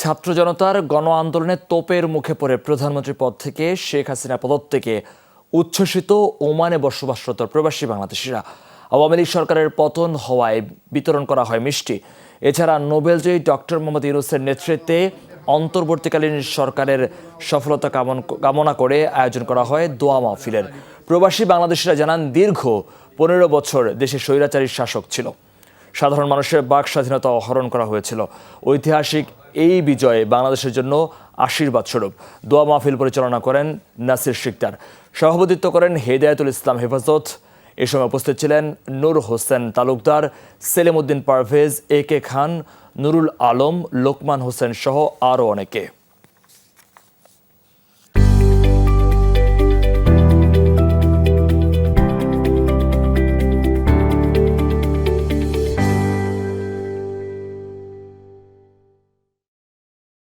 ছাত্র জনতার গণ আন্দোলনে তোপের মুখে পড়ে প্রধানমন্ত্রী পদ থেকে শেখ হাসিনা পদত্যাগে উচ্ছ্বসিত ওমানে বসবাসরত প্রবাসী বাংলাদেশিরা। আওয়ামী লীগ সরকারের পতন হওয়ায় বিতরণ করা হয় মিষ্টি। এছাড়া নোবেলজয়ী ডক্টর মোহাম্মদ ইউনুসের নেতৃত্বে অন্তর্বর্তীকালীন সরকারের সফলতা কামন- কামনা করে আয়োজন করা হয় দোয়া মাহফিলের। প্রবাসী বাংলাদেশিরা জানান, দীর্ঘ পনেরো বছর দেশে স্বৈরাচারী শাসক ছিল। সাধারণ মানুষের বাক স্বাধীনতা হরণ করা হয়েছিল। ঐতিহাসিক এই বিজয়ে বাংলাদেশের জন্য আশীর্বাদ স্বরূপ। দোয়া মাহফিল পরিচালনা করেন নাসির শিকদার। সভাপতিত্ব করেন হেদায়তুল ইসলাম হেফাজত। এ সময় উপস্থিত ছিলেন নূর হোসেন তালুকদার সেলিমউদ্দিন পারভেজ, এ কে খান, নুরুল আলম, লোকমান হোসেন সহ আরও অনেকে।